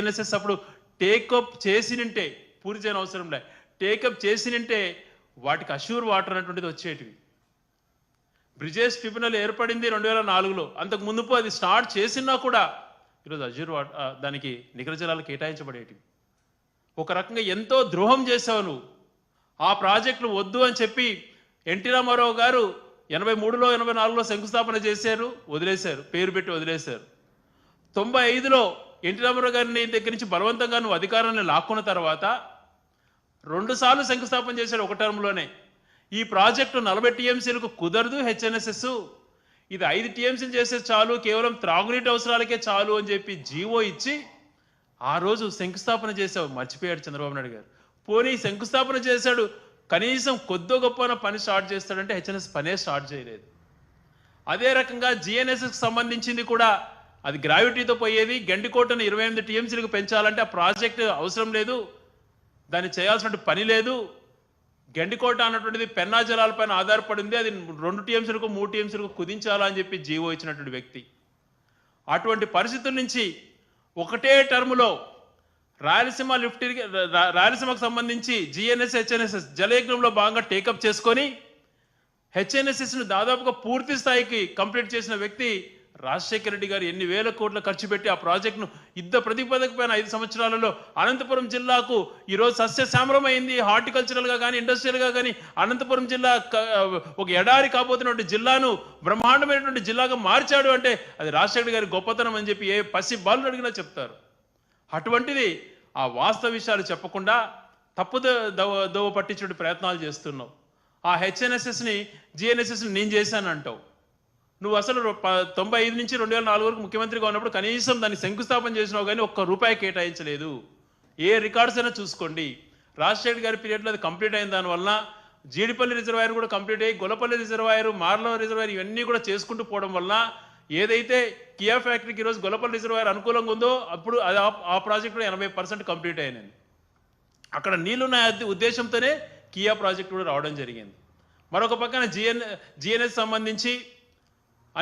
NSS అప్పుడు take up చేసినంటే పూర్తి చేయని అవసరం లే. టేకప్ చేసినంటే వాటికి అష్యూర్ వాటర్ అనేటువంటిది వచ్చేటివి. బ్రిజేష్ ట్రిబ్యునల్ ఏర్పడింది రెండు వేల నాలుగులో. అంతకు ముందుపు అది స్టార్ట్ చేసినా కూడా ఈరోజు అజ్యూర్ వాట్ దానికి నికర జలాలు కేటాయించబడేటివి. ఒక రకంగా ఎంతో ద్రోహం చేసావు నువ్వు. ఆ ప్రాజెక్టులు వద్దు అని చెప్పి ఎన్టీ రామారావు గారు ఎనభై మూడులో ఎనభై నాలుగులో శంకుస్థాపన చేశారు వదిలేశారు పేరు పెట్టి వదిలేశారు. తొంభై ఐదులో ఎన్టీ రామారావు గారిని దగ్గర నుంచి బలవంతంగా నువ్వు అధికారాన్ని లాక్కున్న తర్వాత రెండుసార్లు శంకుస్థాపన చేశాడు ఒక టర్మ్లోనే. ఈ ప్రాజెక్టు నలభై టీఎంసీలకు కుదరదు హెచ్ఎన్ఎస్ఎస్. ఇది ఐదు టీఎంసీలు చేస్తే చాలు కేవలం త్రాగునీటి అవసరాలకే చాలు అని చెప్పి జీవో ఇచ్చి ఆ రోజు శంకుస్థాపన చేసావు మర్చిపోయాడు చంద్రబాబు నాయుడు గారు. పోనీ శంకుస్థాపన చేశాడు కనీసం కొద్దో గొప్ప పని స్టార్ట్ చేస్తాడంటే హెచ్ఎన్ఎస్ పనే స్టార్ట్ చేయలేదు. అదే రకంగా జిఎన్ఎస్కి సంబంధించింది కూడా అది గ్రావిటీతో పోయేది గండికోటను ఇరవై ఎనిమిది టీఎంసీలకు పెంచాలంటే ఆ ప్రాజెక్ట్ అవసరం లేదు దాన్ని చేయాల్సిన పని లేదు. గండికోట అన్నటువంటిది పెన్నా జలాలపైన ఆధారపడింది అది రెండు టీఎంసీలకు మూడు టీఎంసీలకు కుదించాలా అని చెప్పి జీవో ఇచ్చినటువంటి వ్యక్తి. అటువంటి పరిస్థితుల నుంచి ఒకటే టర్ములో రాయలసీమ లిఫ్ట్ రాయలసీమకు సంబంధించి జిఎన్ఎస్ హెచ్ఎన్ఎస్ఎస్ జలయజ్ఞంలో భాగంగా టేకప్ చేసుకొని హెచ్ఎన్ఎస్ఎస్ను దాదాపుగా పూర్తి స్థాయికి కంప్లీట్ చేసిన వ్యక్తి రాజశేఖర రెడ్డి గారు ఎన్ని వేల కోట్ల ఖర్చు పెట్టి ఆ ప్రాజెక్టును యుద్ధ ప్రతిపాదక పైన ఐదు సంవత్సరాలలో అనంతపురం జిల్లాకు ఈరోజు సస్యశ్యామలమైంది హార్టికల్చరల్గా కానీ ఇండస్ట్రియల్గా కానీ అనంతపురం జిల్లా ఒక ఎడారి కాబోతున్నటువంటి జిల్లాను బ్రహ్మాండమైనటువంటి జిల్లాగా మార్చాడు అంటే అది రాజశేఖర గారి గొప్పతనం అని చెప్పి ఏ పసి బాలు అడిగినా చెప్తారు. అటువంటిది ఆ వాస్తవ విషయాలు చెప్పకుండా తప్పు దవ దోవ పట్టించే ప్రయత్నాలు చేస్తున్నావు. ఆ హెచ్ఎన్ఎస్ఎస్ని జిఎన్ఎస్ఎస్ని నేను చేశానంటావు. నువ్వు అసలు తొంభై ఐదు నుంచి రెండు వేల నాలుగు వరకు ముఖ్యమంత్రిగా ఉన్నప్పుడు కనీసం దాన్ని శంకుస్థాపన చేసినావు కానీ ఒక్క రూపాయి కేటాయించలేదు. ఏ రికార్డ్స్ అయినా చూసుకోండి. రాజశేఖర్ గారి పీరియడ్లో అది కంప్లీట్ అయిన దానివల్ల జీడిపల్లి రిజర్వాయర్ కూడా కంప్లీట్ అయ్యి గొల్లపల్లి రిజర్వాయర్ మార్లో రిజర్వాయర్ ఇవన్నీ కూడా చేసుకుంటూ పోవడం వల్ల ఏదైతే కియా ఫ్యాక్టరీకి ఈరోజు గొల్లపల్లి రిజర్వాయర్ అనుకూలంగా ఉందో అప్పుడు అది ఆ- ఆ ప్రాజెక్ట్ కూడా ఎనభై పర్సెంట్ కంప్లీట్ అయినది. అక్కడ నీళ్ళున్న ఉద్దేశంతోనే కియా ప్రాజెక్ట్ కూడా రావడం జరిగింది. మరొక పక్కన జిఎన్ జిఎన్ఎస్ సంబంధించి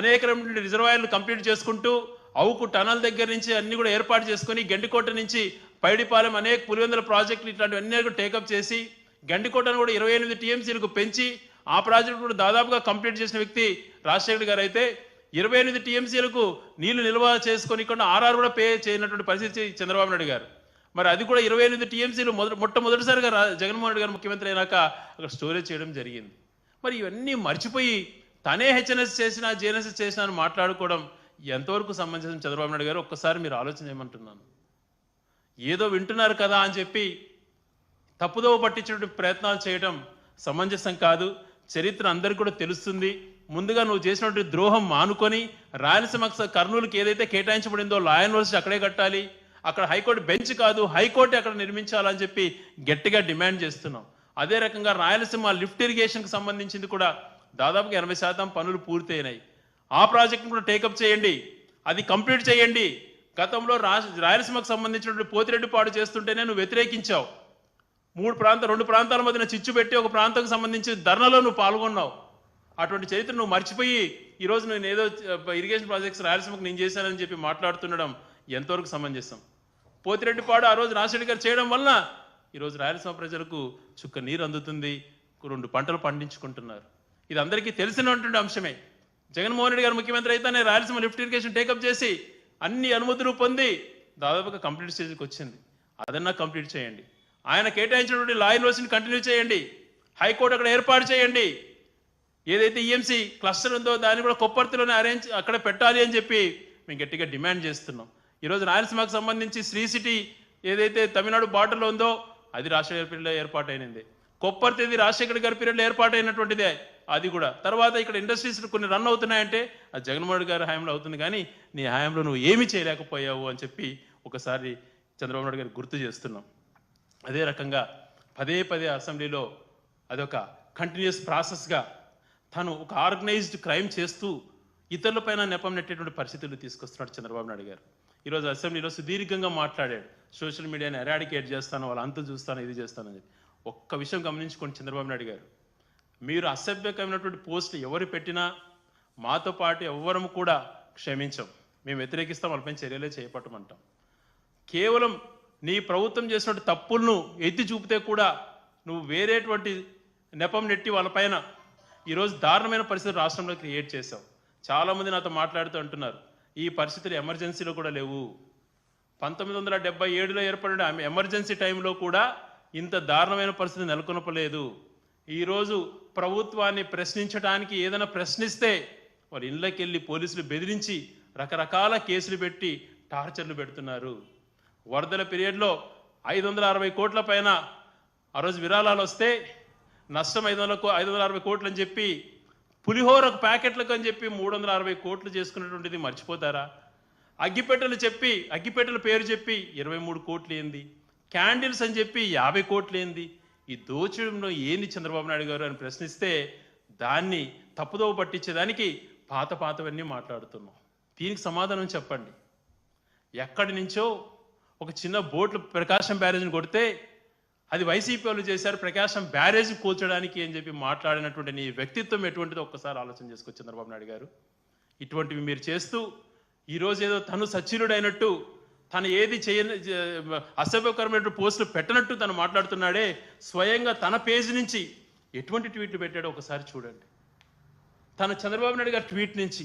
అనేక రిజర్వాయర్లు కంప్లీట్ చేసుకుంటూ అవుకు టనల్ దగ్గర నుంచి అన్ని కూడా ఏర్పాటు చేసుకొని గండికోట నుంచి పైడిపాలెం అనేక పులివెందుల ప్రాజెక్టులు ఇట్లాంటివన్నీ కూడా టేకప్ చేసి గండికోటను కూడా ఇరవై ఎనిమిది టీఎంసీలకు పెంచి ఆ ప్రాజెక్టు కూడా దాదాపుగా కంప్లీట్ చేసిన వ్యక్తి రాజశేఖర్ గారు అయితే ఇరవై ఎనిమిది టీఎంసీలకు నీళ్ళు నిల్వ చేసుకొని ఇక్కడ ఆర్ఆర్ కూడా పే చేయనటువంటి పరిస్థితి చంద్రబాబు నాయుడు గారు. మరి అది కూడా ఇరవై ఎనిమిది టీఎంసీలు మొదటి మొట్టమొదటిసారిగా జగన్మోహన్ రెడ్డి గారు ముఖ్యమంత్రి అయినాక అక్కడ స్టోరేజ్ చేయడం జరిగింది. మరి ఇవన్నీ మర్చిపోయి తనే హెచ్ఎన్ఎస్ చేసినా జేఎన్ఎస్ చేసినా అని మాట్లాడుకోవడం ఎంతవరకు సంబంధించిన చంద్రబాబు నాయుడు గారు? ఒక్కసారి మీరు ఆలోచన చేయమంటున్నాను. ఏదో వింటున్నారు కదా అని చెప్పి తప్పుదోవ పట్టించినటువంటి ప్రయత్నాలు చేయడం సమంజసం కాదు. చరిత్ర అందరికీ కూడా తెలుస్తుంది. ముందుగా నువ్వు చేసినటువంటి ద్రోహం మానుకొని రాయలసీమ కర్నూలుకి ఏదైతే కేటాయించబడిందో లా యూనివర్సిటీ అక్కడే కట్టాలి. అక్కడ హైకోర్టు బెంచ్ కాదు హైకోర్టు అక్కడ నిర్మించాలని చెప్పి గట్టిగా డిమాండ్ చేస్తున్నాం. అదే రకంగా రాయలసీమ లిఫ్ట్ ఇరిగేషన్కి సంబంధించింది కూడా దాదాపుగా ఎనభై శాతం పనులు పూర్తయినాయి. ఆ ప్రాజెక్టును కూడా టేకప్ చేయండి. అది కంప్లీట్ చేయండి. గతంలో రా రాయలసీమకు సంబంధించినటువంటి పోతిరెడ్డిపాడు చేస్తుంటేనే నువ్వు వ్యతిరేకించావు. మూడు ప్రాంత రెండు ప్రాంతాల మధ్యన చిచ్చు పెట్టి ఒక ప్రాంతానికి సంబంధించి ధర్నలో నువ్వు పాల్గొన్నావు. అటువంటి చరిత్ర నువ్వు మర్చిపోయి ఈరోజు నేను ఏదో ఇరిగేషన్ ప్రాజెక్ట్స్ రాయలసీమకు నేను చేశానని చెప్పి మాట్లాడుతుండడం ఎంతవరకు సమంజసం? పోతిరెడ్డిపాడు ఆ రోజు రాజశేఖర్ గారు చేయడం వలన ఈరోజు రాయలసీమ ప్రజలకు చుక్క నీరు అందుతుంది. రెండు పంటలు పండించుకుంటున్నారు. ఇది అందరికీ తెలిసినటువంటి అంశమే. జగన్మోహన్ రెడ్డి గారు ముఖ్యమంత్రి అయితేనే రాయలసీమ లిఫ్ట్ ఇరిగేషన్ టేకప్ చేసి అన్ని అనుమతులు పొంది దాదాపుగా కంప్లీట్ స్టేజ్కి వచ్చింది. అదన్నా కంప్లీట్ చేయండి. ఆయన కేటాయించినటువంటి లా యూనివర్సిటీని కంటిన్యూ చేయండి. హైకోర్టు అక్కడ ఏర్పాటు చేయండి. ఏదైతే ఈఎంసీ క్లస్టర్ ఉందో దాన్ని కూడా కొప్పర్తిలోనే అరేంజ్ అక్కడ పెట్టాలి అని చెప్పి మేము గట్టిగా డిమాండ్ చేస్తున్నాం. ఈరోజు రాయలసీమకు సంబంధించి శ్రీ సిటీ ఏదైతే తమిళనాడు బార్డర్లో ఉందో అది రాజశేఖర పీరియడ్లో ఏర్పాటైనది. కొప్పర్తిది రాజశేఖర్ గారి పీరియడ్లో ఏర్పాటైనటువంటిదే. అది కూడా. తర్వాత ఇక్కడ ఇండస్ట్రీస్ కొన్ని రన్ అవుతున్నాయంటే అది జగన్మోహన్ గారి హయాంలో అవుతుంది కానీ నీ హయాంలో నువ్వు ఏమీ చేయలేకపోయావు అని చెప్పి ఒకసారి చంద్రబాబు నాయుడు గారు గుర్తు చేస్తున్నాం. అదే రకంగా పదే పదే అసెంబ్లీలో అదొక కంటిన్యూస్ ప్రాసెస్గా తను ఒక ఆర్గనైజ్డ్ క్రైమ్ చేస్తూ ఇతరులపైన నెపం నెట్టేటువంటి పరిస్థితులు తీసుకొస్తున్నాడు చంద్రబాబు నాయుడు గారు. ఈరోజు అసెంబ్లీలో సుదీర్ఘంగా మాట్లాడాడు. సోషల్ మీడియాని ఎరాడికేట్ చేస్తాను వాళ్ళ అంత చూస్తాను ఇది చేస్తానని చెప్పి. ఒక్క విషయం గమనించుకోండి చంద్రబాబు నాయుడు గారు. మీరు అసభ్యకరమైనటువంటి పోస్టులు ఎవరు పెట్టినా మాతో పాటు ఎవ్వరము కూడా క్షమించం. మేము వ్యతిరేకిస్తాం వాళ్ళపై చర్యలే చేపట్టమంటాం. కేవలం నీ ప్రభుత్వం చేసినటువంటి తప్పులను ఎత్తి చూపితే కూడా నువ్వు వేరేటువంటి నెపం నెట్టి వాళ్ళపైన ఈరోజు దారుణమైన పరిస్థితి రాష్ట్రంలో క్రియేట్ చేశావు. చాలామంది నాతో మాట్లాడుతూ అంటున్నారు ఈ పరిస్థితులు ఎమర్జెన్సీలో కూడా లేవు. పంతొమ్మిది వందల డెబ్బై ఏడులో ఏర్పడిన ఎమర్జెన్సీ టైంలో కూడా ఇంత దారుణమైన పరిస్థితి నెలకొనపలేదు. ఈరోజు ప్రభుత్వాన్ని ప్రశ్నించడానికి ఏదైనా ప్రశ్నిస్తే వారి ఇళ్ళకి వెళ్ళి పోలీసులు బెదిరించి రకరకాల కేసులు పెట్టి టార్చర్లు పెడుతున్నారు. వరదల పీరియడ్లో ఐదు వందల అరవై కోట్ల పైన ఆ రోజు విరాళాలు వస్తే నష్టం ఐదు వందల ఐదు వందల అరవై కోట్లు అని చెప్పి పులిహోర ప్యాకెట్లకు అని చెప్పి మూడు వందల అరవై కోట్లు చేసుకున్నటువంటిది మర్చిపోతారా? అగ్గిపెట్టెలు చెప్పి అగ్గిపెట్టెల పేరు చెప్పి ఇరవై మూడు కోట్లు ఏంది? క్యాండిల్స్ అని చెప్పి యాభై కోట్లు ఏంది? ఈ దోచడంలో ఏంది చంద్రబాబు నాయుడు గారు అని ప్రశ్నిస్తే దాన్ని తప్పుదోవ పట్టించేదానికి పాత పాతవన్నీ మాట్లాడుతున్నాం. దీనికి సమాధానం చెప్పండి. ఎక్కడి నుంచో ఒక చిన్న బోట్లు ప్రకాశం బ్యారేజ్ని కొడితే అది వైసీపీ వాళ్ళు చేశారు ప్రకాశం బ్యారేజ్ కూల్చడానికి అని చెప్పి మాట్లాడినటువంటి నీ వ్యక్తిత్వం ఎటువంటిదో ఒక్కసారి ఆలోచన చేసుకో చంద్రబాబు నాయుడు గారు. ఇటువంటివి మీరు చేస్తూ ఈరోజు ఏదో తను సచ్చిలుడైనట్టు తను ఏది చేయని అసభ్యకరమైన పోస్టులు పెట్టనట్టు తను మాట్లాడుతున్నాడే స్వయంగా తన పేజ్ నుంచి ఎటువంటి ట్వీట్లు పెట్టాడో ఒకసారి చూడండి. తన చంద్రబాబు నాయుడు గారి ట్వీట్ నుంచి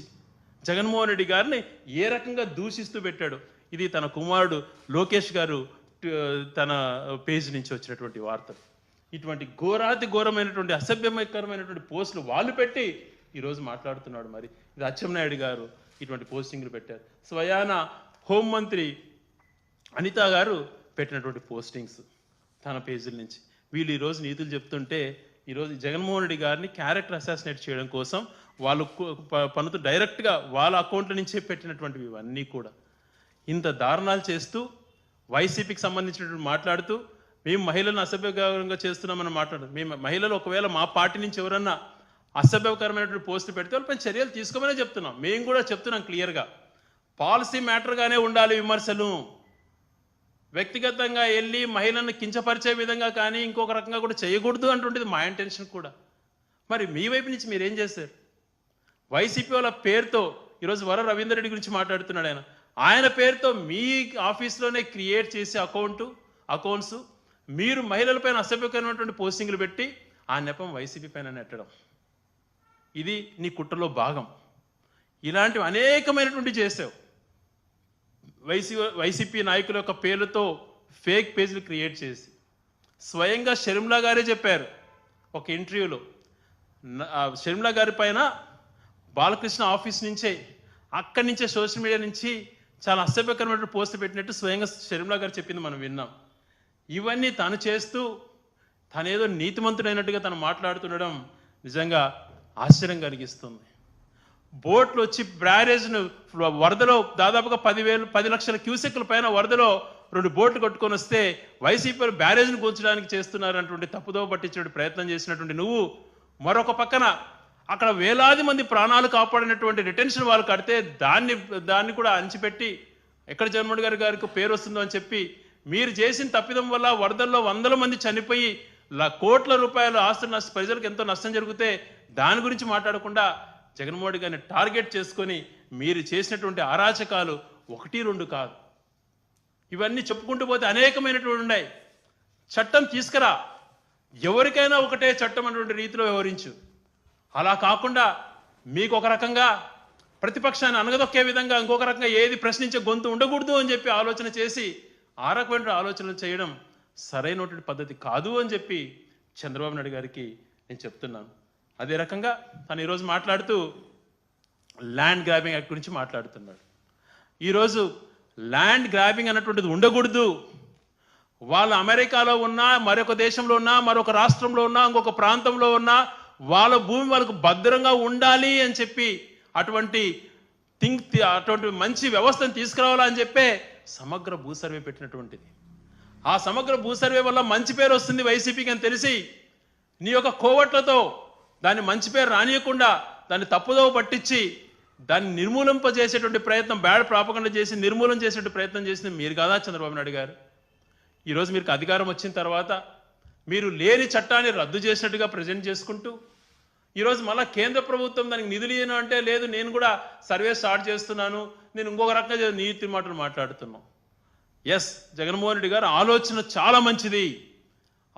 జగన్మోహన్ రెడ్డి గారిని ఏ రకంగా దూషిస్తూ పెట్టాడు ఇది తన కుమారుడు లోకేష్ గారు తన పేజ్ నుంచి వచ్చినటువంటి వార్తలు. ఇటువంటి ఘోరాతి ఘోరమైనటువంటి అసభ్యకరమైనటువంటి పోస్టులు వాళ్ళు పెట్టి ఈరోజు మాట్లాడుతున్నాడు మరి. ఇది అచ్చెన్నాయుడు గారు ఇటువంటి పోస్టింగ్లు పెట్టారు. స్వయాన హోంమంత్రి అనిత గారు పెట్టినటువంటి పోస్టింగ్స్ తన పేజీల నుంచి. వీళ్ళు ఈరోజు నీతులు చెప్తుంటే ఈరోజు జగన్మోహన్ రెడ్డి గారిని క్యారెక్టర్ అసాసినేట్ చేయడం కోసం వాళ్ళు పనుతు డైరెక్ట్గా వాళ్ళ అకౌంట్ల నుంచే పెట్టినటువంటివి ఇవన్నీ కూడా. ఇంత దారుణాలు చేస్తూ వైసీపీకి సంబంధించినటువంటి మాట్లాడుతూ మేము మహిళలను అసభ్యకరంగా చేస్తున్నామని మాట్లాడు మేము మహిళలు ఒకవేళ మా పార్టీ నుంచి ఎవరన్నా అసభ్యకరమైనటువంటి పోస్టులు పెడితే వాళ్ళపై చర్యలు తీసుకోమనే చెప్తున్నాం. మేము కూడా చెప్తున్నాం క్లియర్గా. పాలసీ మ్యాటర్గానే ఉండాలి విమర్శలు. వ్యక్తిగతంగా వెళ్ళి మహిళలను కించపరిచే విధంగా కానీ ఇంకొక రకంగా కూడా చేయకూడదు అంటుండేది మా ఇంటెన్షన్ కూడా. మరి మీ వైపు నుంచి మీరు ఏం చేశారు? వైసీపీ వాళ్ళ పేరుతో ఈరోజు వర రవీందర్ రెడ్డి గురించి మాట్లాడుతున్నాడు ఆయన. ఆయన పేరుతో మీ ఆఫీస్లోనే క్రియేట్ చేసే అకౌంటు అకౌంట్స్ మీరు మహిళలపైన అసభ్యకరమైనటువంటి పోస్టింగ్లు పెట్టి ఆ నెపం వైసీపీ పైన నెట్టడం. ఇది నీ కుట్రలో భాగం. ఇలాంటివి అనేకమైనటువంటి చేసావు. వైసీ వైసీపీ నాయకుల యొక్క పేర్లతో ఫేక్ పేజీలు క్రియేట్ చేసి స్వయంగా షర్మిలా గారే చెప్పారు ఒక ఇంటర్వ్యూలో. షర్మిలా గారి పైన బాలకృష్ణ ఆఫీస్ నుంచే అక్కడి నుంచే సోషల్ మీడియా నుంచి చాలా అసభ్యకరమైన పోస్ట్ పెట్టినట్టు స్వయంగా షర్మిలా గారు చెప్పింది మనం విన్నాం. ఇవన్నీ తను చేస్తూ తనేదో నీతిమంతుడైనట్టుగా తను మాట్లాడుతుండడం నిజంగా ఆశ్చర్యం కలిగిస్తుంది. బోట్లు వచ్చి బ్యారేజ్ను వరదలో దాదాపుగా పదివేలు పది లక్షల క్యూసెక్ల పైన వరదలో రెండు బోట్లు కట్టుకొని వస్తే వైసీపీ బ్యారేజ్ను కూల్చడానికి చేస్తున్నారన్నటువంటి తప్పుదోవ పట్టించే ప్రయత్నం చేసినటువంటి నువ్వు మరొక పక్కన అక్కడ వేలాది మంది ప్రాణాలు కాపాడినటువంటి రిటెన్షన్ వాళ్ళు కడితే దాన్ని దాన్ని కూడా అంచిపెట్టి ఎక్కడ జగన్మోహన్ గారి గారికి పేరు వస్తుందో అని చెప్పి మీరు చేసిన తప్పిదం వల్ల వరదల్లో వందల మంది చనిపోయి ల- కోట్ల రూపాయల ఆస్తులు నష్ట ప్రజలకు ఎంతో నష్టం జరిగితే దాని గురించి మాట్లాడకుండా జగన్మోహన్ గారిని టార్గెట్ చేసుకొని మీరు చేసినటువంటి అరాచకాలు ఒకటి రెండు కాదు. ఇవన్నీ చెప్పుకుంటూ పోతే అనేకమైనటువంటి ఉన్నాయి. చట్టం తీసుకురా. ఎవరికైనా ఒకటే చట్టం అనేటువంటి రీతిలో వ్యవహరించు. అలా కాకుండా మీకు ఒక రకంగా ప్రతిపక్షాన్ని అనగదొక్కే విధంగా ఇంకొక రకంగా ఏది ప్రశ్నించే గొంతు ఉండకూడదు అని చెప్పి ఆలోచన చేసి ఆ రకమైన ఆలోచనలు చేయడం సరైనటువంటి పద్ధతి కాదు అని చెప్పి చంద్రబాబు నాయుడు గారికి నేను చెప్తున్నాను. అదే రకంగా తను ఈరోజు మాట్లాడుతూ ల్యాండ్ గ్రాబింగ్ యాక్ట్ గురించి మాట్లాడుతున్నాడు. ఈరోజు ల్యాండ్ గ్రాబింగ్ అన్నటువంటిది ఉండకూడదు. వాళ్ళు అమెరికాలో ఉన్నా మరొక దేశంలో ఉన్నా మరొక రాష్ట్రంలో ఉన్నా ఇంకొక ప్రాంతంలో ఉన్నా వాళ్ళ భూమి వాళ్ళకు భద్రంగా ఉండాలి అని చెప్పి అటువంటి థింక్ అటువంటి మంచి వ్యవస్థను తీసుకురావాలని చెప్పే సమగ్ర భూ సర్వే పెట్టినటువంటిది. ఆ సమగ్ర భూ సర్వే వల్ల మంచి పేరు వస్తుంది వైసీపీకి అని తెలిసి నీ యొక్క కోవట్లతో దాన్ని మంచి పేరు రానియకుండా దాన్ని తప్పుదోవ పట్టించి దాన్ని నిర్మూలింపజేసేటువంటి ప్రయత్నం బ్యాడ్ ప్రాపకుండా చేసి నిర్మూలన చేసేటువంటి ప్రయత్నం చేసింది మీరు కాదా చంద్రబాబు నాయుడు గారు? ఈరోజు మీకు అధికారం వచ్చిన తర్వాత మీరు లేని చట్టాన్ని రద్దు చేసినట్టుగా ప్రజెంట్ చేసుకుంటూ ఈరోజు మళ్ళా కేంద్ర ప్రభుత్వం దానికి నిధులు ఇయ్యను అంటే లేదు నేను కూడా సర్వే స్టార్ట్ చేస్తున్నాను నేను ఇంకొక రకంగా నీతి మాటలు మాట్లాడుతున్నాం. ఎస్ జగన్మోహన్ రెడ్డి గారు ఆలోచన చాలా మంచిది.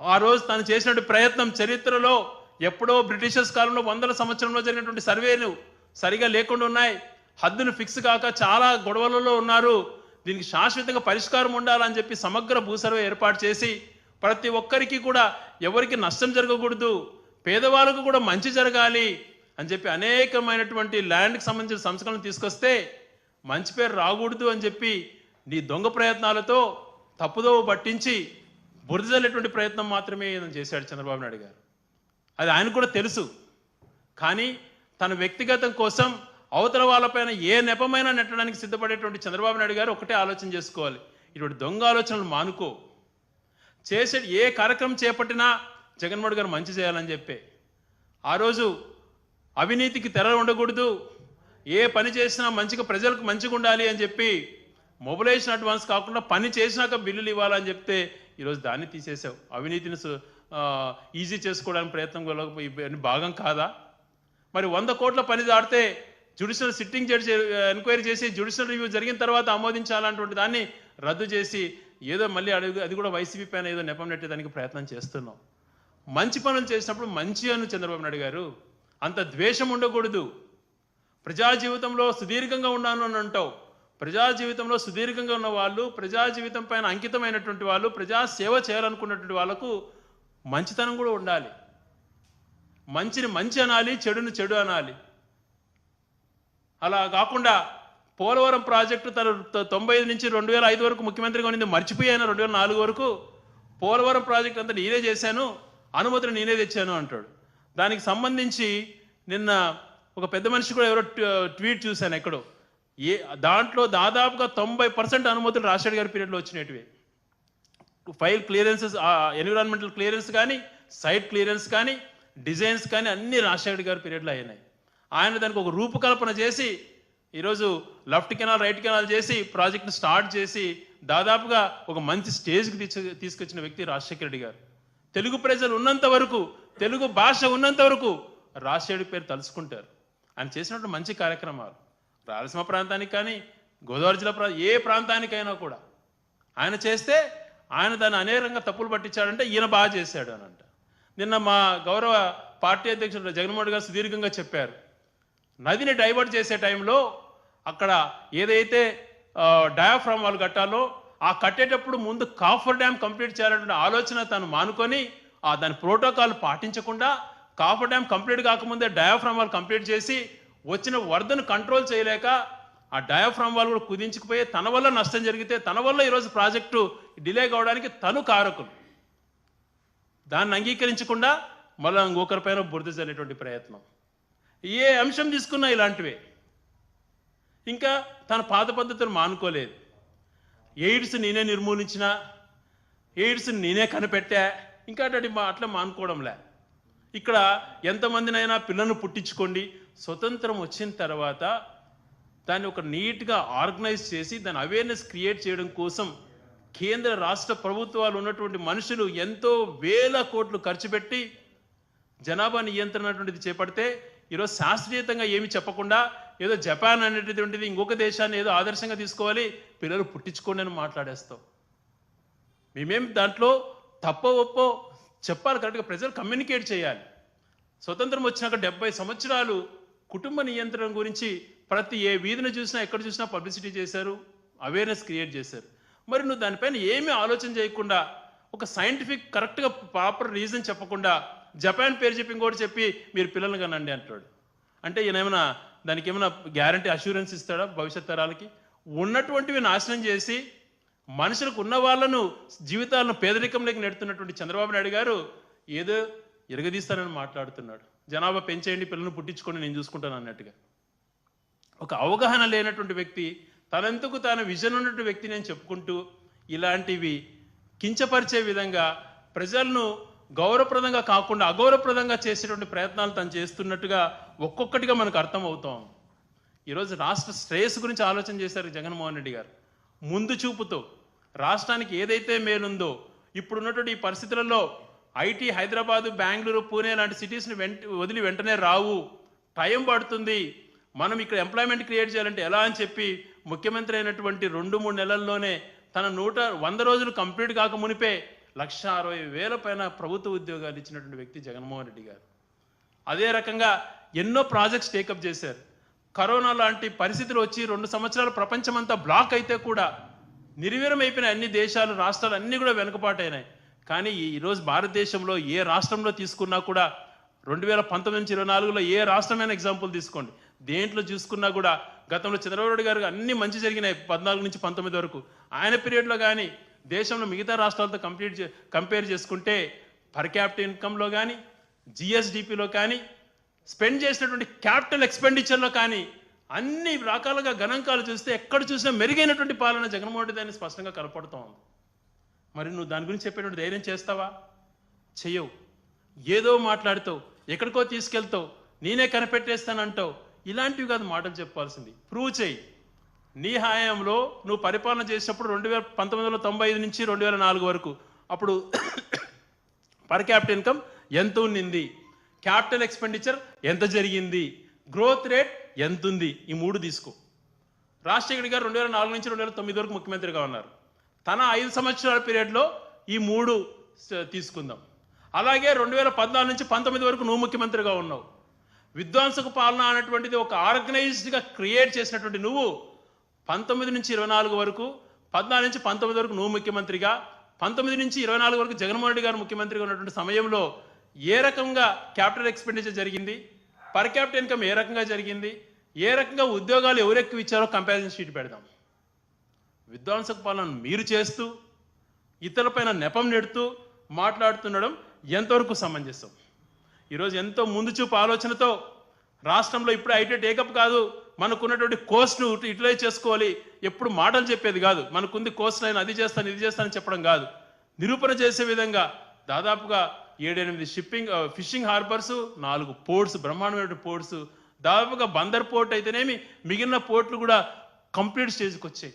ఆ రోజు తను చేసినటువంటి ప్రయత్నం చరిత్రలో ఎప్పుడో బ్రిటిషర్స్ కాలంలో వందల సంవత్సరంలో జరిగినటువంటి సర్వేలు సరిగా లేకుండా ఉన్నాయి. హద్దులు ఫిక్స్ కాక చాలా గొడవలలో ఉన్నారు. దీనికి శాశ్వతంగా పరిష్కారం ఉండాలని చెప్పి సమగ్ర భూ సర్వే ఏర్పాటు చేసి ప్రతి ఒక్కరికి కూడా ఎవరికి నష్టం జరగకూడదు పేదవాళ్ళకు కూడా మంచి జరగాలి అని చెప్పి అనేకమైనటువంటి ల్యాండ్కి సంబంధించిన సంస్కరణలు తీసుకొస్తే మంచి పేరు రాకూడదు అని చెప్పి నీ దొంగ ప్రయత్నాలతో తప్పుదోవ పట్టించి బురదలేటువంటి ప్రయత్నం మాత్రమే చేశాడు చంద్రబాబు నాయుడు గారు. అది ఆయన కూడా తెలుసు. కానీ తన వ్యక్తిగతం కోసం అవతల వాళ్ళపైన ఏ నెపమైనా నెట్టడానికి సిద్ధపడేటువంటి చంద్రబాబు నాయుడు గారు ఒకటే ఆలోచన చేసుకోవాలి. ఇటువంటి దొంగ ఆలోచనలు మానుకో. చేసే ఏ కార్యక్రమం చేపట్టినా జగన్మోహన్ గారు మంచి చేయాలని చెప్పే. ఆ రోజు అవినీతికి తెర ఉండకూడదు. ఏ పని చేసినా మంచిగా ప్రజలకు మంచిగా ఉండాలి అని చెప్పి మొబిలైజేషన్ అడ్వాన్స్ కాకుండా పని చేసినాక బిల్లులు ఇవ్వాలని చెప్తే ఈరోజు దాన్ని తీసేసావు అవినీతిని సు- ఈజీ చేసుకోవడానికి ప్రయత్నం వల్ల ఇవన్నీ భాగం కాదా? మరి వంద కోట్ల పని దాటితే జ్యుడిషియల్ సిట్టింగ్ జడ్జి ఎంక్వైరీ చేసి జ్యుడిషియల్ రివ్యూ జరిగిన తర్వాత ఆమోదించాలన్నటువంటి దాన్ని రద్దు చేసి ఏదో మళ్ళీ అడుగు అది కూడా వైసీపీ పైన ఏదో నెపం నెట్టేదానికి ప్రయత్నం చేస్తున్నాం. మంచి పనులు చేసినప్పుడు మంచి అను చంద్రబాబు నాయుడు గారు. అంత ద్వేషం ఉండకూడదు. ప్రజా జీవితంలో సుదీర్ఘంగా ఉన్నాను అని అంటావు. ప్రజా జీవితంలో సుదీర్ఘంగా ఉన్న వాళ్ళు ప్రజా జీవితం పైన అంకితమైనటువంటి వాళ్ళు ప్రజా సేవ చేయాలనుకున్నటువంటి వాళ్ళకు మంచితనం కూడా ఉండాలి. మంచిని మంచి అనాలి చెడుని చెడు అనాలి. అలా కాకుండా పోలవరం ప్రాజెక్టు తన తొంభై ఐదు నుంచి రెండు వేల ఐదు వరకు ముఖ్యమంత్రిగా ఉండింది మర్చిపోయాను రెండు వేల నాలుగు వరకు. పోలవరం ప్రాజెక్ట్ అంతా నేనే చేశాను అనుమతులు నేనే తెచ్చాను అంటాడు. దానికి సంబంధించి నిన్న ఒక పెద్ద మనిషి కూడా ఎవరో ట్వీట్ చూశాను ఎక్కడో. ఏ దాంట్లో దాదాపుగా తొంభై పర్సెంట్ అనుమతులు రాజశేఖర్ గారి పీరియడ్లో వచ్చినవి ఫైల్ క్లియరెన్సెస్ ఎన్విరాన్మెంటల్ క్లియరెన్స్ కానీ సైట్ క్లియరెన్స్ కానీ డిజైన్స్ కానీ అన్ని రాజశేఖర్ గారి పీరియడ్లో అయినాయి. ఆయన దానికి ఒక రూపకల్పన చేసి ఈరోజు లెఫ్ట్ కెనాల్ రైట్ కెనాల్ చేసి ప్రాజెక్ట్ని స్టార్ట్ చేసి దాదాపుగా ఒక మంచి స్టేజ్కి తీసు తీసుకొచ్చిన వ్యక్తి రాజశేఖర రెడ్డి గారు. తెలుగు ప్రజలు ఉన్నంత వరకు తెలుగు భాష ఉన్నంత వరకు రాజశేఖర్ పేరు తలుచుకుంటారు. ఆయన చేసినటువంటి మంచి కార్యక్రమాలు రాయలసీమ ప్రాంతానికి కానీ గోదావరి జిల్లా ప్రా ఏ ప్రాంతానికైనా కూడా. ఆయన చేస్తే ఆయన దాన్ని అనేకంగా తప్పులు పట్టించాడంటే ఈయన బాగా చేశాడు అని అంట. నిన్న మా గౌరవ పార్టీ అధ్యక్షుడు జగన్మోహన్ గారు సుదీర్ఘంగా చెప్పారు. నదిని డైవర్ట్ చేసే టైంలో అక్కడ ఏదైతే డయాఫ్రామ్ వాళ్ళు కట్టాలో ఆ కట్టేటప్పుడు ముందు కాఫర్ డ్యామ్ కంప్లీట్ చేయాలనే ఆలోచన తను మానుకొని ఆ దాని ప్రోటోకాల్ పాటించకుండా కాఫర్ డ్యామ్ కంప్లీట్ కాకముందే డయాఫ్రామ్ వాళ్ళు కంప్లీట్ చేసి వచ్చిన వరదను కంట్రోల్ చేయలేక ఆ డయాఫ్రామ్ వాళ్ళు కూడా కుదించుకుపోయి తన వల్ల నష్టం జరిగితే తన వల్ల ఈరోజు ప్రాజెక్టు డిలే కావడానికి తను కారకులు దాన్ని అంగీకరించకుండా మళ్ళీ ఇంకొకరిపైన బురద చల్లేటువంటి ప్రయత్నం. ఏ అంశం తీసుకున్నా ఇలాంటివే. ఇంకా తన పాత పద్ధతులు మానుకోలేదు. ఎయిడ్స్ నేనే నిర్మూలించిన ఎయిడ్స్ నేనే కనిపెట్టా ఇంకా అటు మా అట్లా మానుకోవడంలే. ఇక్కడ ఎంతమందినైనా పిల్లలను పుట్టించుకోండి స్వతంత్రం వచ్చిన తర్వాత దాన్ని ఒక నీట్గా ఆర్గనైజ్ చేసి దాని అవేర్నెస్ క్రియేట్ చేయడం కోసం కేంద్ర రాష్ట్ర ప్రభుత్వాలు ఉన్నటువంటి మనుషులు ఎంతో వేల కోట్లు ఖర్చు పెట్టి జనాభా నియంత్రణ అటువంటిది చేపడితే ఈరోజు శాస్త్రీయతంగా ఏమి చెప్పకుండా ఏదో జపాన్ అనేటటువంటిది ఇంకొక దేశాన్ని ఏదో ఆదర్శంగా తీసుకోవాలి పిల్లలు పుట్టించుకోండి అని మాట్లాడేస్తాం. మేమేం దాంట్లో తప్పో ఒప్పో చెప్పాలి కరెక్ట్గా ప్రజలు కమ్యూనికేట్ చేయాలి. స్వతంత్రం వచ్చినాక డెబ్బై సంవత్సరాలు కుటుంబ నియంత్రణ గురించి ప్రతి ఏ వీధిని చూసినా ఎక్కడ చూసినా పబ్లిసిటీ చేశారు అవేర్నెస్ క్రియేట్ చేశారు. మరి నువ్వు దానిపైన ఏమీ ఆలోచన చేయకుండా ఒక సైంటిఫిక్ కరెక్ట్గా ప్రాపర్ రీజన్ చెప్పకుండా జపాన్ పేరు చెప్పి ఇంకోటి చెప్పి మీరు పిల్లల్ని కనండి అంటాడు. అంటే ఈయన ఏమైనా దానికి ఏమైనా గ్యారంటీ అష్యూరెన్స్ ఇస్తాడా భవిష్యత్ తరాలకి? ఉన్నటువంటివి నాశనం చేసి మనుషులకు ఉన్న వాళ్ళను జీవితాలను పేదరికంలోకి నెడుతున్నటువంటి చంద్రబాబు నాయుడు గారు ఏదో ఎరగదీస్తానని మాట్లాడుతున్నాడు. జనాభా పెంచేయండి పిల్లలను పుట్టించుకొని నేను చూసుకుంటాను అన్నట్టుగా. ఒక అవగాహన లేనటువంటి వ్యక్తి తనంతకు తాను విజన్ ఉన్నట్టు వ్యక్తి నేను చెప్పుకుంటూ ఇలాంటివి కించపరిచే విధంగా ప్రజలను గౌరవప్రదంగా కాకుండా అగౌరవప్రదంగా చేసేటువంటి ప్రయత్నాలు తను చేస్తున్నట్టుగా ఒక్కొక్కటిగా మనకు అర్థం అవుతాం ఈరోజు రాష్ట్ర శ్రేయస్సు గురించి ఆలోచన చేశారు జగన్మోహన్ రెడ్డి గారు. ముందు చూపుతో రాష్ట్రానికి ఏదైతే మేలుందో ఇప్పుడున్నటువంటి ఈ పరిస్థితులలో ఐటీ హైదరాబాదు బెంగళూరు పూణే లాంటి సిటీస్ని వెంట వదిలి వెంటనే రావు. టైం పడుతుంది. మనం ఇక్కడ ఎంప్లాయ్మెంట్ క్రియేట్ చేయాలంటే ఎలా అని చెప్పి ముఖ్యమంత్రి అయినటువంటి రెండు మూడు నెలల్లోనే తన నూట వంద రోజులు కంప్లీట్ కాక మునిపే లక్ష అరవై వేల పైన ప్రభుత్వ ఉద్యోగాలు ఇచ్చినటువంటి వ్యక్తి జగన్మోహన్ రెడ్డి గారు. అదే రకంగా ఎన్నో ప్రాజెక్ట్స్ టేకప్ చేశారు. కరోనా లాంటి పరిస్థితులు వచ్చి రెండు సంవత్సరాలు ప్రపంచమంతా బ్లాక్ అయితే కూడా నిర్వీరమైపోయిన అయిపోయిన అన్ని దేశాలు రాష్ట్రాలు అన్నీ కూడా వెనుకపాటైనాయి. కానీ ఈరోజు భారతదేశంలో ఏ రాష్ట్రంలో తీసుకున్నా కూడా రెండు వేల పంతొమ్మిది నుంచి ఇరవై నాలుగులో ఏ రాష్ట్రమైన ఎగ్జాంపుల్ తీసుకోండి. దేంట్లో చూసుకున్నా కూడా గతంలో చంద్రబాబు గారు అన్ని మంచి జరిగినాయి పద్నాలుగు నుంచి పంతొమ్మిది వరకు. ఆయన పీరియడ్లో కానీ దేశంలో మిగతా రాష్ట్రాలతో కంప్లీట్ కంపేర్ చేసుకుంటే పర్ క్యాపిటల్ ఇన్కంలో కానీ జిఎస్డిపిలో కానీ స్పెండ్ చేసినటువంటి క్యాపిటల్ ఎక్స్పెండిచర్లో కానీ అన్ని రకాలుగా గణాంకాలు చూస్తే ఎక్కడ చూసినా మెరుగైనటువంటి పాలన జగన్మోహన్ రెడ్డి అని స్పష్టంగా కనపడుతూ ఉంది. మరి నువ్వు దాని గురించి చెప్పేటువంటి ధైర్యం చేస్తావా? చెయ్యవు. ఏదో మాట్లాడుతావు ఎక్కడికో తీసుకెళ్తావు నేనే కనిపెట్టేస్తానంటావు ఇలాంటివి కాదు మాటలు చెప్పాల్సింది. ప్రూవ్ చేయి. నీ హాయంలో నువ్వు పరిపాలన చేసినప్పుడు రెండు వేల పంతొమ్మిది వందల తొంభై ఐదు నుంచి రెండు వేల నాలుగు వరకు. అప్పుడు పర్ క్యాపిటల్ ఇన్కమ్ ఎంత ఉన్నింది క్యాపిటల్ ఎక్స్పెండిచర్ ఎంత జరిగింది? గ్రోత్ రేట్ ఎంత ఉంది? ఈ మూడు తీసుకో. రాజశేఖర్ గారు రెండు వేల నాలుగు నుంచి రెండు వేల తొమ్మిది వరకు ముఖ్యమంత్రిగా ఉన్నారు. తన ఐదు సంవత్సరాల పీరియడ్లో ఈ మూడు తీసుకుందాం. అలాగే రెండు వేల పద్నాలుగు నుంచి పంతొమ్మిది వరకు నువ్వు ముఖ్యమంత్రిగా ఉన్నావు. విధ్వంసక పాలన అనేటువంటిది ఒక ఆర్గనైజ్డ్గా క్రియేట్ చేసినటువంటి నువ్వు పంతొమ్మిది నుంచి ఇరవై నాలుగు వరకు పద్నాలుగు నుంచి పంతొమ్మిది వరకు నువ్వు ముఖ్యమంత్రిగా పంతొమ్మిది నుంచి ఇరవై నాలుగు వరకు జగన్మోహన్ రెడ్డి గారు ముఖ్యమంత్రిగా ఉన్నటువంటి సమయంలో ఏ రకంగా క్యాపిటల్ ఎక్స్పెండిచర్ జరిగింది? పర్ క్యాపిటల్ ఇన్కమ్ ఏ రకంగా జరిగింది? ఏ రకంగా ఉద్యోగాలు ఎవరెక్కువ ఇచ్చారో కంపారిజన్ షీట్ పెడదాం. విధ్వంసక పాలన మీరు చేస్తూ ఇతరులపైన నెపం నెడుతూ మాట్లాడుతుండడం ఎంతవరకు సమంజసం? ఈరోజు ఎంతో ముందు చూపు ఆలోచనతో రాష్ట్రంలో ఇప్పుడు ఐటీ టేకప్ కాదు మనకున్నటువంటి కోస్ట్ను యూటిలైజ్ చేసుకోవాలి. ఎప్పుడు మాటలు చెప్పేది కాదు. మనకుంది కోర్స్ నేను అది చేస్తాను ఇది చేస్తానని చెప్పడం కాదు. నిరూపణ చేసే విధంగా దాదాపుగా ఏడెనిమిది షిప్పింగ్ ఫిషింగ్ హార్బర్స్ నాలుగు పోర్ట్స్ బ్రహ్మాండమైన పోర్ట్స్ దాదాపుగా బందర్ పోర్ట్ అయితేనేమి మిగిలిన పోర్ట్లు కూడా కంప్లీట్ స్టేజ్కి వచ్చాయి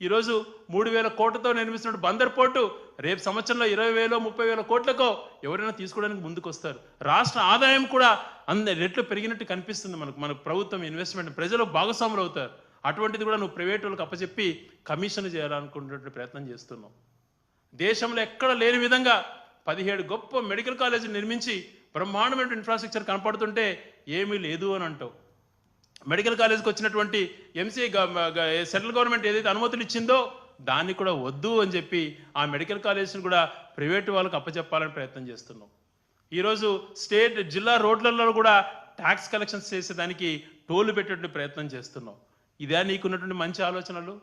ఈరోజు మూడు వేల కోట్లతో నిర్మిస్తున్న బందర్ పోర్టు రేపు సంవత్సరంలో ఇరవై వేలో ముప్పై వేల కోట్లకో ఎవరైనా తీసుకోవడానికి ముందుకు వస్తారు రాష్ట్ర ఆదాయం కూడా అంద రెట్లు పెరిగినట్టు కనిపిస్తుంది మనకు. మన ప్రభుత్వం ఇన్వెస్ట్మెంట్ ప్రజలు భాగస్వాములు అవుతారు. అటువంటిది కూడా నువ్వు ప్రైవేట్ వాళ్ళకి అప్పచెప్పి కమిషన్ చేయాలనుకున్నటువంటి ప్రయత్నం చేస్తున్నావు. దేశంలో ఎక్కడ లేని విధంగా పదిహేడు గొప్ప మెడికల్ కాలేజీలు నిర్మించి బ్రహ్మాండమైన ఇన్ఫ్రాస్ట్రక్చర్ కనపడుతుంటే ఏమీ లేదు అని అంటావు. మెడికల్ కాలేజ్కి వచ్చినటువంటి ఎంసీ సెంట్రల్ గవర్నమెంట్ ఏదైతే అనుమతులు ఇచ్చిందో దాన్ని కూడా వద్దు అని చెప్పి ఆ మెడికల్ కాలేజ్ని కూడా ప్రైవేటు వాళ్ళకి అప్పచెప్పాలని ప్రయత్నం చేస్తున్నాం. ఈరోజు స్టేట్ జిల్లా రోడ్లలో కూడా ట్యాక్స్ కలెక్షన్స్ చేసేదానికి టోలు పెట్టేటువంటి ప్రయత్నం చేస్తున్నాం. ఇదే నీకున్నటువంటి మంచి ఆలోచనలు?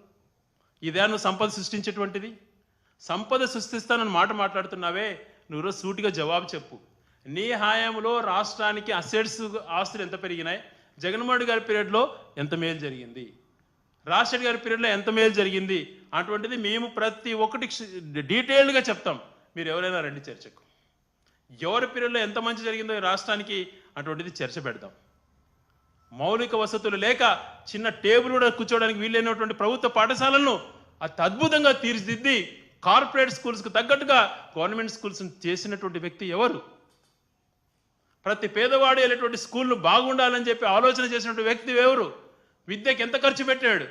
ఇదే నువ్వు సంపద సృష్టించేటువంటిది? సంపద సృష్టిస్తానని మాట మాట్లాడుతున్నావే నువ్వు సూటిగా జవాబు చెప్పు. నీ హాయంలో రాష్ట్రానికి అసెట్స్ ఆస్తులు ఎంత పెరిగినాయి? జగన్మోహన్ గారి పీరియడ్లో ఎంత మేలు జరిగింది? రాజశేఖర్ గారి పీరియడ్లో ఎంత మేలు జరిగింది? అటువంటిది మేము ప్రతి ఒక్కటి డీటెయిల్డ్గా చెప్తాం. మీరు ఎవరైనా రండి చర్చకు. ఎవరి పీరియడ్లో ఎంత మంచి జరిగిందో రాష్ట్రానికి అటువంటిది చర్చ పెడతాం మౌలిక వసతులు లేక చిన్న టేబుల్ కూడా కూర్చోవడానికి వీలైనటువంటి ప్రభుత్వ పాఠశాలలను అతి అద్భుతంగా తీర్చిదిద్ది కార్పొరేట్ స్కూల్స్కి తగ్గట్టుగా గవర్నమెంట్ స్కూల్స్ని చేసినటువంటి వ్యక్తి ఎవరు? ప్రతి పేదవాడు వెళ్ళేటువంటి స్కూళ్ళు బాగుండాలని చెప్పి ఆలోచన చేసినటువంటి వ్యక్తి ఎవరు? విద్యకి ఎంత ఖర్చు పెట్టాడు?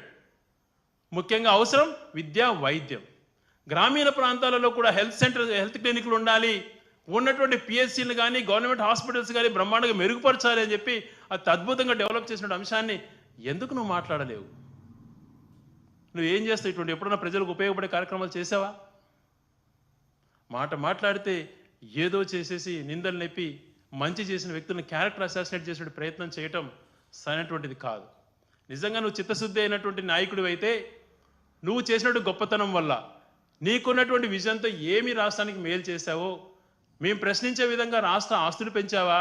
ముఖ్యంగా అవసరం విద్య వైద్యం. గ్రామీణ ప్రాంతాలలో కూడా హెల్త్ సెంటర్ హెల్త్ క్లినిక్లు ఉండాలి. ఉన్నటువంటి పిఎస్సీలు కానీ గవర్నమెంట్ హాస్పిటల్స్ కానీ బ్రహ్మాండంగా మెరుగుపరచాలి అని చెప్పి అది అద్భుతంగా డెవలప్ చేసిన అంశాన్ని ఎందుకు నువ్వు మాట్లాడలేవు? నువ్వు ఏం చేస్తావు ఇటువంటి? ఎప్పుడైనా ప్రజలకు ఉపయోగపడే కార్యక్రమాలు చేసావా? మాట మాట్లాడితే ఏదో చేసేసి నిందలు నెప్పి మంచి చేసిన వ్యక్తులను క్యారెక్టర్ అసాసినేట్ చేసే ప్రయత్నం చేయటం సరైనటువంటిది కాదు. నిజంగా నువ్వు చిత్తశుద్ధి అయినటువంటి నాయకుడు అయితే నువ్వు చేసినట్టు గొప్పతనం వల్ల నీకున్నటువంటి విజన్తో ఏమి రాష్ట్రానికి మేలు చేశావో మేము ప్రశ్నించే విధంగా రాష్ట్ర ఆస్తులు పెంచావా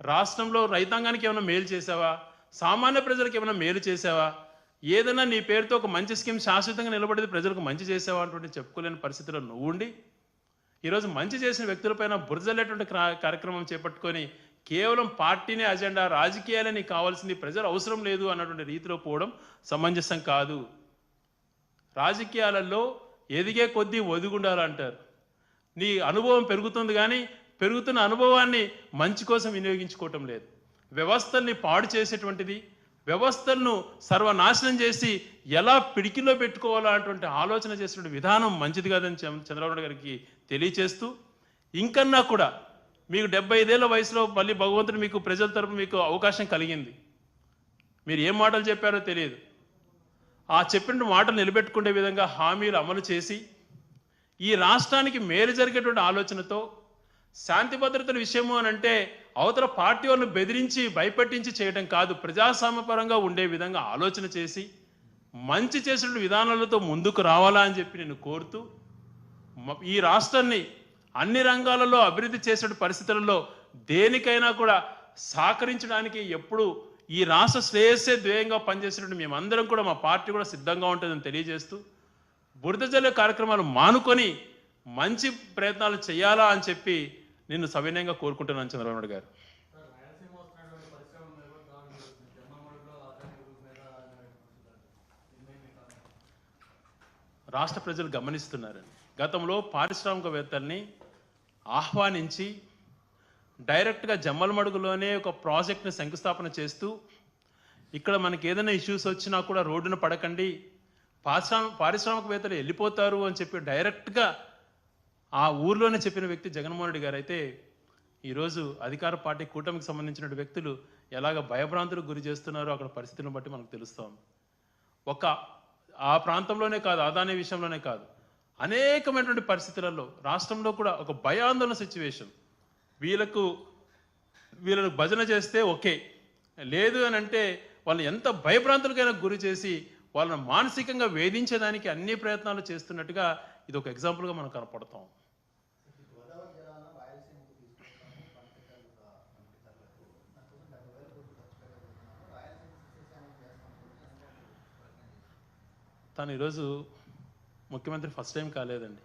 రాష్ట్రంలో రైతాంగానికి ఏమైనా మేలు చేశావా సామాన్య ప్రజలకు ఏమైనా మేలు చేశావా ఏదైనా నీ పేరుతో ఒక మంచి స్కీమ్ శాశ్వతంగా నిలబడేది ప్రజలకు మంచి చేసావా అటువంటి చెప్పుకోలేని పరిస్థితిలో నువ్వు ఉండి ఈరోజు మంచి చేసిన వ్యక్తులపైన బురజల్లేటువంటి కార్యక్రమం చేపట్టుకొని కేవలం పార్టీనే అజెండా రాజకీయాలని కావాల్సింది ప్రజలు అవసరం లేదు అన్నటువంటి రీతిలో పోవడం సమంజసం కాదు. రాజకీయాలలో ఎదిగే కొద్దీ ఒదిగుండాలంటారు. నీ అనుభవం పెరుగుతుంది కానీ పెరుగుతున్న అనుభవాన్ని మంచి కోసం వినియోగించుకోవటం లేదు. వ్యవస్థల్ని పాడు చేసేటువంటిది వ్యవస్థలను సర్వనాశనం చేసి ఎలా పిడికిలో పెట్టుకోవాలా అటువంటి ఆలోచన చేసిన విధానం మంచిది కాదని చంద్రబాబు గారికి తెలియచేస్తూ ఇంకన్నా కూడా మీకు డెబ్బై ఐదేళ్ళ వయసులో మళ్ళీ భగవంతుడు మీకు ప్రజల తరపు మీకు అవకాశం కలిగింది. మీరు ఏం మాటలు చెప్పారో తెలియదు. ఆ చెప్పిన మాటలు నిలబెట్టుకునే విధంగా హామీలు అమలు చేసి ఈ రాష్ట్రానికి మేలు జరిగేటువంటి ఆలోచనతో శాంతి భద్రతల విషయము అని అంటే అవతల పార్టీ వాళ్ళని బెదిరించి భయపెట్టించి చేయడం కాదు. ప్రజాస్వామ్యపరంగా ఉండే విధంగా ఆలోచన చేసి మంచి చేసిన విధానాలతో ముందుకు రావాలా అని చెప్పి నేను కోరుతూ ఈ రాష్ట్రాన్ని అన్ని రంగాలలో అభివృద్ధి చేసే పరిస్థితులలో దేనికైనా కూడా సహకరించడానికి ఎప్పుడు ఈ రాష్ట్ర శ్రేయస్సే ధ్యేయంగా పనిచేసినట్టు మేమందరం కూడా మా పార్టీ కూడా సిద్ధంగా ఉంటుందని తెలియజేస్తూ బురద కార్యక్రమాలు మానుకొని మంచి ప్రయత్నాలు చేయాలా అని చెప్పి నిన్ను సవినయంగా కోరుకుంటున్నాను చంద్రబాబు గారు. రాష్ట్ర ప్రజలు గమనిస్తున్నారని. గతంలో పారిశ్రామికవేత్తల్ని ఆహ్వానించి డైరెక్ట్గా జమ్మలమడుగులోనే ఒక ప్రాజెక్ట్ని శంకుస్థాపన చేస్తూ ఇక్కడ మనకి ఏదైనా ఇష్యూస్ వచ్చినా కూడా రోడ్డున పడకండి పారిశ్రామ పారిశ్రామికవేత్తలు వెళ్ళిపోతారు అని చెప్పి డైరెక్ట్గా ఆ ఊర్లోనే చెప్పిన వ్యక్తి జగన్మోహన్ రెడ్డి గారు అయితే ఈరోజు అధికార పార్టీ కూటమికి సంబంధించిన వ్యక్తులు ఎలాగ భయభ్రాంతులకు గురి చేస్తున్నారో అక్కడ పరిస్థితులను బట్టి మనకు తెలుస్తాం ఒక ఆ ప్రాంతంలోనే కాదు అదాని విషయంలోనే కాదు. అనేకమైనటువంటి పరిస్థితులలో రాష్ట్రంలో కూడా ఒక భయాందోళన సిచ్యువేషన్ వీళ్ళకు వీళ్ళను భజన చేస్తే ఓకే. లేదు అని అంటే వాళ్ళని ఎంత భయభ్రాంతులకైనా గురి చేసి వాళ్ళని మానసికంగా వేధించేదానికి అన్ని ప్రయత్నాలు చేస్తున్నట్టుగా ఇది ఒక ఎగ్జాంపుల్గా మనం కనపడతాం. తను ఈరోజు ముఖ్యమంత్రి ఫస్ట్ టైం కాలేదండి.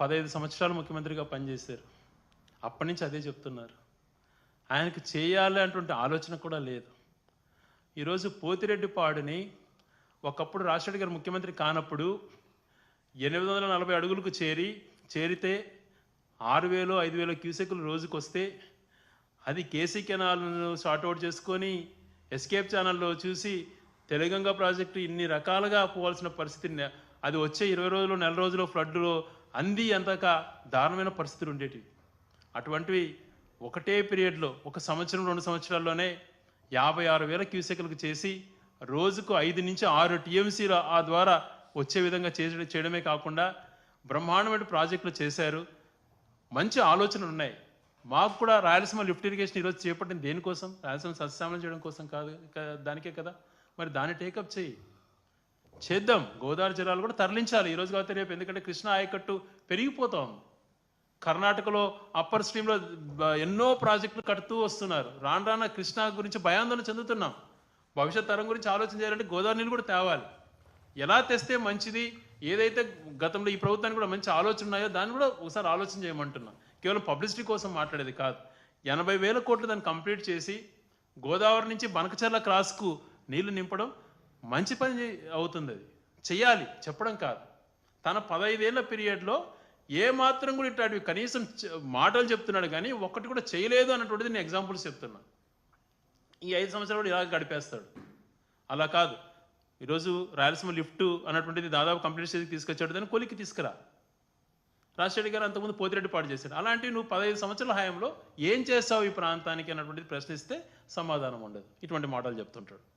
పదహైదు సంవత్సరాలు ముఖ్యమంత్రిగా పనిచేశారు. అప్పటి నుంచి అదే చెప్తున్నారు. ఆయనకు చేయాలి అటువంటి ఆలోచన కూడా లేదు. ఈరోజు పోతిరెడ్డిపాడుని ఒకప్పుడు రాజశేఖర్ గారు ముఖ్యమంత్రి కానప్పుడు ఎనిమిది వందల నలభై అడుగులకు చేరి చేరితే ఆరు వేలు ఐదు వేల క్యూసెక్లు రోజుకు వస్తే అది కేసీ కెనాల్ను షార్ట్అవుట్ చేసుకొని ఎస్కేప్ ఛానల్లో చూసి తెలుగంగ ప్రాజెక్టు ఇన్ని రకాలుగా పోవాల్సిన పరిస్థితిని అది వచ్చే ఇరవై రోజులు నెల రోజులు ఫ్లడ్లో అంది అంతక దారుణమైన పరిస్థితులు ఉండేటివి. అటువంటివి ఒకటే పీరియడ్లో ఒక సంవత్సరం రెండు సంవత్సరాల్లోనే యాభై ఆరు వేల క్యూసెక్లకు చేసి రోజుకు ఐదు నుంచి ఆరు టీఎంసీల ఆ ద్వారా వచ్చే విధంగా చేసే చేయడమే కాకుండా బ్రహ్మాండమైన ప్రాజెక్టులు చేశారు. మంచి ఆలోచనలు ఉన్నాయి. మాకు కూడా రాయలసీమ లిఫ్ట్ ఇరిగేషన్ ఈరోజు చేపట్టింది దేనికోసం? రాయలసీమ సస్యశ్యామలం చేయడం కోసం కాదు దానికే కదా? మరి దాన్ని టేకప్ చేయి. చేద్దాం. గోదావరి జలాలు కూడా తరలించాలి. ఈ రోజు కాకపోతే రేపు ఎందుకంటే కృష్ణా ఆయకట్టు పెరిగిపోతాం కర్ణాటకలో అప్పర్ స్ట్రీమ్లో ఎన్నో ప్రాజెక్టులు కడుతూ వస్తున్నారు. రాను రాన కృష్ణా గురించి భయాందోళన చెందుతున్నాం. భవిష్యత్ తరం గురించి ఆలోచన చేయాలంటే గోదావరి నీళ్ళు కూడా తేవాలి. ఎలా తెస్తే మంచిది? ఏదైతే గతంలో ఈ ప్రభుత్వానికి కూడా మంచి ఆలోచన ఉన్నాయో దాన్ని కూడా ఒకసారి ఆలోచన చేయమంటున్నా. కేవలం పబ్లిసిటీ కోసం మాట్లాడేది కాదు. ఎనభై వేల కోట్లు దాన్ని కంప్లీట్ చేసి గోదావరి నుంచి బనకచర్ల క్రాస్కు నీళ్ళు నింపడం మంచి పని అవుతుంది. అది చెయ్యాలి. చెప్పడం కాదు. తన పదైదేళ్ళ పీరియడ్లో ఏ మాత్రం కూడా ఇట్లాంటివి కనీసం మాటలు చెప్తున్నాడు కానీ ఒక్కటి కూడా చేయలేదు అన్నటువంటిది నేను ఎగ్జాంపుల్స్ చెప్తున్నా. ఈ ఐదు సంవత్సరాలు కూడా ఇలాగ గడిపేస్తాడు. అలా కాదు. ఈరోజు రాయలసీమ లిఫ్ట్ అన్నటువంటిది దాదాపు కంప్లీట్ చేసి తీసుకొచ్చాడు. దాన్ని కొలికి తీసుకురా. రాజశేఖర్ గారు అంతకుముందు పోతిరెడ్డి పాటు చేశాడు. అలాంటివి నువ్వు పదహైదు సంవత్సరాల హయాంలో ఏం చేస్తావు ఈ ప్రాంతానికి అన్నటువంటిది ప్రశ్నిస్తే సమాధానం ఉండదు. ఇటువంటి మాటలు చెప్తుంటాడు.